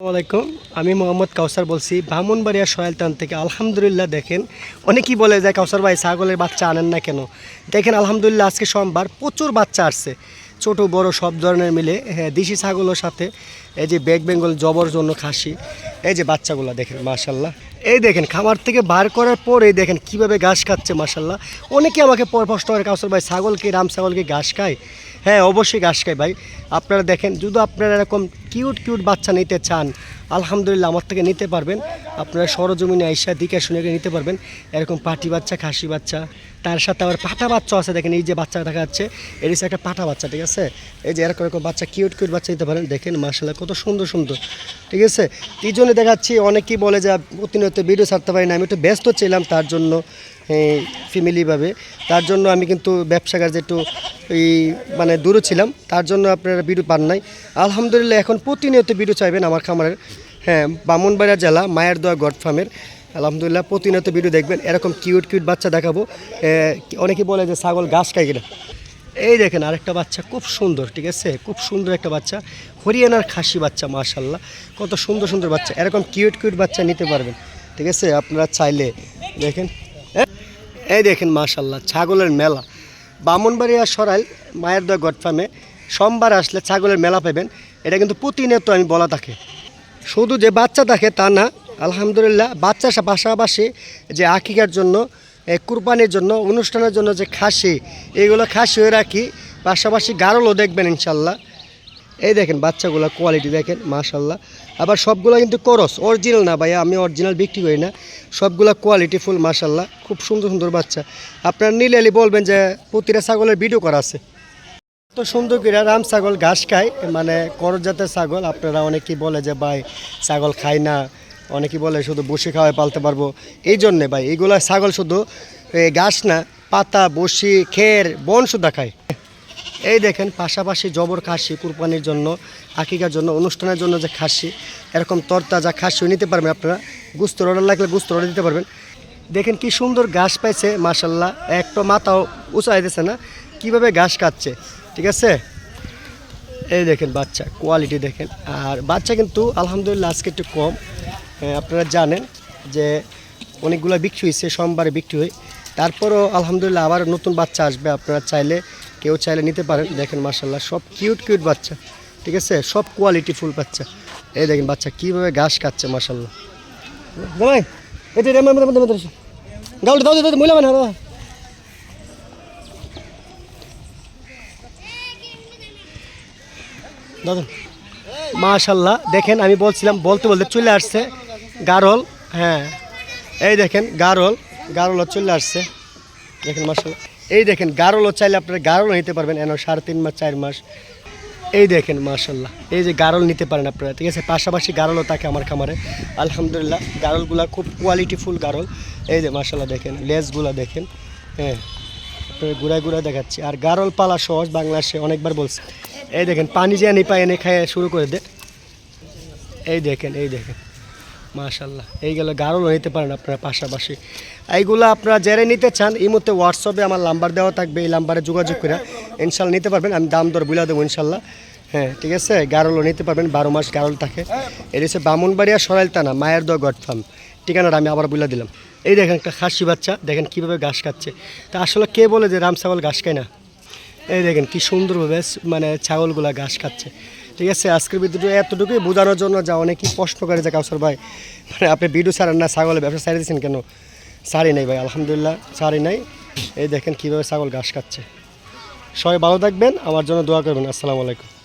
আসসালামাইকুম আমি মোহাম্মদ কাউসার বলছি। ব্রাহ্মণবাড়িয়া সয়ালটান থেকে আলহামদুলিল্লাহ দেখেন। অনেকেই বলে যায় কাউসার ভাই ছাগলের বাচ্চা আনেন না কেন? দেখেন, আলহামদুলিল্লাহ আজকে সোমবার প্রচুর বাচ্চা আসছে। ছোট, বড়, সব ধরনের মিলে। হ্যাঁ দেশি ছাগলের সাথে এই যে বেগ বেঙ্গল জবর জন্য খাসি, এই যে বাচ্চাগুলো দেখেন মাশাল্লাহ এই দেখেন, খামার থেকে বার করার পর এই দেখেন কীভাবে ঘাস খাচ্ছে মাশাল্লাহ অনেকে আমাকে পর প্রশ্ন করে, কাউসার ভাই, ছাগল কি, রাম ছাগলকে ঘাস খায়? হ্যাঁ অবশ্যই ঘাস খায় ভাই। আপনারা দেখেন, যদি আপনারা এরকম কিউট কিউট বাচ্চা নিতে চান, আলহামদুলিল্লাহ আমার থেকে নিতে পারবেন। আপনারা সরজমিনে আইসা দিকে শুনে নিতে পারবেন। এরকম পাটি বাচ্চা, খাসি বাচ্চা, তার সাথে আবার পাটা বাচ্চা আছে, দেখেন এই যে বাচ্চা দেখা যাচ্ছে, এর হচ্ছে একটা পাটা বাচ্চা, ঠিক আছে? এই যে এরকম এরকম বাচ্চা, কিউট কিউট বাচ্চা নিতে পারেন। দেখেন মার্শাল্লাহ কত সুন্দর সুন্দর, ঠিক আছে? এই জন্য দেখাচ্ছি, অনেকেই বলে যে প্রতিনিয়ত ভিডিও ছাড়তে পারি না, আমি একটু ব্যস্ত ছিলাম তার জন্য। ফ্যামিলিভাবে তার জন্য আমি কিন্তু ব্যবসা কাজে একটু এই মানে দূরে ছিলাম। তার জন্য আপনারা ভিডিও পান নাই। আলহামদুলিল্লাহ, এখন প্রতিনিয়ত ভিডিও চাইবেন আমার খামারের। হ্যাঁ বামনবাড়িয়া জেলা মায়ের দোয়া গড ফার্মের। আলহামদুলিল্লাহ, প্রতিনিয়ত ভিডিও দেখবেন। এরকম কিউট কিউট বাচ্চা দেখাবো। অনেকে বলে যে ছাগল ঘাস খাই কিনা। এই দেখেন, আরেকটা বাচ্চা খুব সুন্দর, ঠিক আছে? খুব সুন্দর একটা বাচ্চা। হরিয়ানার খাসি বাচ্চা মাশাল্লাহ কত সুন্দর সুন্দর বাচ্চা। এরকম কিউট কিউট বাচ্চা নিতে পারবেন। ঠিক আছে? আপনারা চাইলে দেখেন। এই দেখেন মাশাল্লাহ, ছাগলের মেলা। বামনবাড়িয়া সরাইল মায়ের দোয়া গড ফার্মে সোমবার আসলে ছাগলের মেলা পাবেন। এটা কিন্তু প্রতিনিয়ত আমি বলা থাকে। শুধু যে বাচ্চা থাকে তা না, আলহামদুলিল্লাহ, বাচ্চার সা- পাশাপাশি যে আকিকার জন্য কুরবানির জন্য, অনুষ্ঠানের জন্য যে খাসি এইগুলো খাসি হয়ে রাখি, পাশাপাশি গারলও দেখবেন ইনশাল্লাহ। এই দেখেন, বাচ্চাগুলো কোয়ালিটি দেখেন মাশাল্লাহ আবার সবগুলো কিন্তু করস অরিজিনাল না ভাইয়া, আমি অরিজিনাল বিক্রি করি না। সবগুলো কোয়ালিটি ফুল মাশাল্লাহ খুব সুন্দর সুন্দর বাচ্চা। আপনার নিলে আলি বলবেন যে প্রতিটা ছাগলের ভিডিও করা আছে। তো সুন্দর করে রাম ছাগল ঘাস খায় মানে করস জাতের ছাগল। আপনারা অনেকেই বলে যে, ভাই, ছাগল খায় না। অনেকেই বলে, শুধু বসে খাওয়ায় পালতে পারব। এই জন্যে ভাই, এইগুলো ছাগল শুধু ঘাস না, পাতা বসি খের, বন সুদ্ধা খায়। এই দেখেন, পাশাপাশি জবর খাসি কুরবানির জন্য, আকিকার জন্য, অনুষ্ঠানের জন্য যে খাসি, এরকম তরতাজা খাসিও নিতে পারবেন আপনারা। গুস্ত অর্ডার লাগলে গুস্ত অর্ডার দিতে পারবেন। দেখেন কি সুন্দর ঘাস পাইছে মাসাল্লাহ একটা মাথাও উঁচাই দিছে না, কীভাবে ঘাস খাচ্ছে ঠিক আছে? এই দেখেন বাচ্চা কোয়ালিটি দেখেন। আর বাচ্চা কিন্তু আলহামদুলিল্লাহ আজকে একটু কম। আপনারা জানেন যে অনেকগুলো বিক্রি হয়েছে সোমবারে বিক্রি হয়। তারপরও আলহামদুলিল্লাহ আবার নতুন বাচ্চা আসবে, আপনারা চাইলে কেউ চাইলে নিতে পারেন। দেখেন মার্শাল্লাহ সব কিউট কিউট বাচ্চা, ঠিক আছে? সব কোয়ালিটি ফুল বাচ্চা। এই দেখেন বাচ্চা কীভাবে ঘাস খাচ্ছে মার্শাল্লাহ এটা দাদা মাশাল্লাহ দেখেন আমি বলছিলাম, বলতে বলতে চলে আসছে গারল হ্যাঁ। এই দেখেন, গারল গারল চলে আসছে। দেখেন মাশাল্লাহ এই দেখেন, গারলও চাইলে আপনারা গারল নিতে পারবেন, এন সাড়ে তিন মাস, চার মাস। এই দেখেন মাশাল্লাহ এই যে গারল নিতে পারেন আপনারা, ঠিক আছে? পাশাপাশি গারলও থাকে আমার খামারে। আলহামদুলিল্লাহ, গারলগুলা খুব কোয়ালিটিফুল গারল। এই যে মাশাল্লাহ দেখেন, লেজগুলা দেখেন হ্যাঁ। আপনার ঘুরায় ঘুরায় দেখাচ্ছি। আর গারল পালা সহজ, বাংলাদেশে অনেকবার বলছে। এই দেখেন, পানি যে আনি পায় এনে খায় শুরু করে দে। এই দেখেন এই দেখেন। মাশাল্লাহ এইগুলো গারলও নিতে পারেন আপনারা পাশাপাশি। এইগুলো আপনারা যারা নিতে চান, এই মুহূর্তে হোয়াটসঅ্যাপে আমার নাম্বার দেওয়া থাকবে, এই নাম্বারে যোগাযোগ করে ইনশাল্লাহ নিতে পারবেন। আমি দাম দর বুলা দেবো ইনশাল্লাহ হ্যাঁ ঠিক আছে? গারলও নিতে পারবেন, বারো মাস গারল থাকে। এটা হচ্ছে বামুনবাড়িয়া সরাইলতানা মায়ের দোয়া গড ফার্ম ঠিকানাটা আমি আবার বলে দিলাম। এই দেখেন একটা খাসি বাচ্চা, দেখেন কীভাবে ঘাস খাচ্ছে। তা আসলে কে বলে যে রাম ছাগল ঘাস খায় না? এই দেখেন কি সুন্দরভাবে মানে ছাগলগুলা ঘাস খাচ্ছে। ঠিক আছে, আজকের ভিডিওটা এতটুকুই। বোঝানোর জন্য যা অনেকেই প্রশ্ন করে যে, কাউসর ভাই মানে আপনি ভিডিও ছাড়েন না, ছাগলের ব্যবসা ছাড়িয়ে দিচ্ছেন কেন? ছাড়ি নাই ভাই, আলহামদুলিল্লাহ, ছাড়ি নাই। এই দেখেন কীভাবে ছাগল ঘাস খাচ্ছে। সবাই ভালো থাকবেন, আমার জন্য দোয়া করবেন। আসসালামু আলাইকুম।